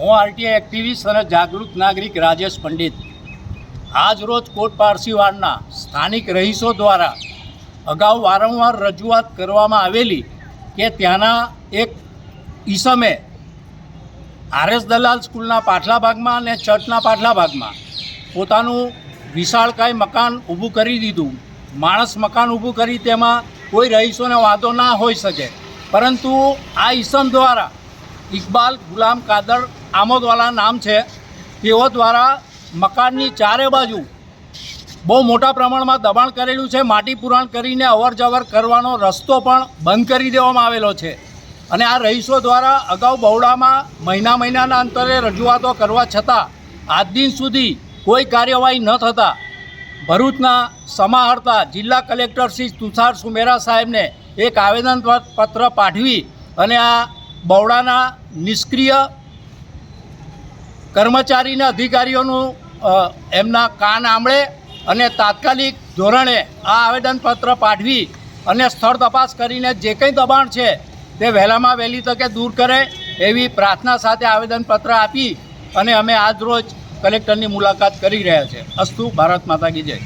હું RTI activist અને જાગૃત નાગરિક રાજેશ પંડિત. આજ રોજ કોટ પારસીવાડના સ્થાનિક રહીશો દ્વારા અગાઉ વારંવાર રજૂઆત કરવામાં આવેલી કે ત્યાંના એક ઈસમે આરએસ દલાલ સ્કૂલના પાછલા ભાગમાં અને ચર્ચના પાછલા ભાગમાં પોતાનું વિશાળકાય મકાન ઊભું કરી દીધું. માણસ મકાન ઊભું કરી તેમાં કોઈ રહીશોને વાંધો ના હોઈ શકે. પરંતુ આ ઈસમ દ્વારા ઇકબાલ ગુલામ કાદર આમોદવાલા નામ છે. તેઓ દ્વારા મકાનની ચારે બાજુ બહુ મોટા પ્રમાણમાં દબાણ કરેલું છે. માટી પુરાણ કરીને અવર જવર કરવાનો રસ્તો પણ બંધ કરી દેવામાં આવેલો છે. અને આ રહીશો દ્વારા અગાઉ બહોળામાં મહિના મહિનાના અંતરે રજૂઆતો કરવા છતાં આજ દિન સુધી કોઈ કાર્યવાહી ન થતાં ભરૂચના સમાહર્તા જિલ્લા કલેક્ટર શ્રી તુષાર સુમેરા સાહેબને એક આવેદન પત્ર પાઠવી અને આ બહોળાના નિષ્ક્રિય કર્મચારીના અધિકારીઓનું એમના કાન આંબળે અને તાત્કાલિક ધોરણે આ આવેદનપત્ર પાઠવી અને સ્થળ તપાસ કરીને જે કંઈ દબાણ છે તે વહેલામાં વહેલી તકે દૂર કરે એવી પ્રાર્થના સાથે આવેદનપત્ર આપી અને અમે આજ રોજ કલેક્ટરની મુલાકાત કરી રહ્યા છે. અસ્તુ, ભારત માતા કી જય.